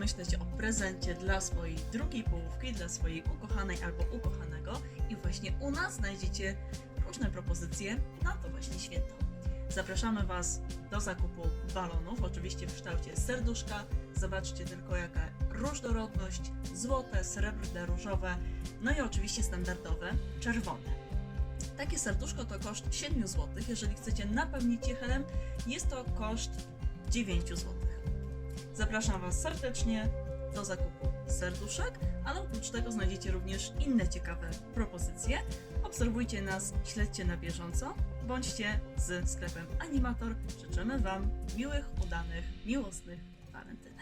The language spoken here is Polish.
pomyśleć o prezencie dla swojej drugiej połówki, dla swojej ukochanej albo ukochanego i właśnie u nas znajdziecie różne propozycje na to właśnie święto. Zapraszamy Was do zakupu balonów, oczywiście w kształcie serduszka. Zobaczcie tylko jaka różnorodność, złote, srebrne, różowe, no i oczywiście standardowe, czerwone. Takie serduszko to koszt 7 zł. Jeżeli chcecie napełnić je helem, jest to koszt 9 zł. Zapraszam Was serdecznie do zakupu serduszek, ale oprócz tego znajdziecie również inne ciekawe propozycje. Obserwujcie nas, śledźcie na bieżąco, bądźcie z sklepem Animator. Życzymy Wam miłych, udanych, miłosnych walentynek.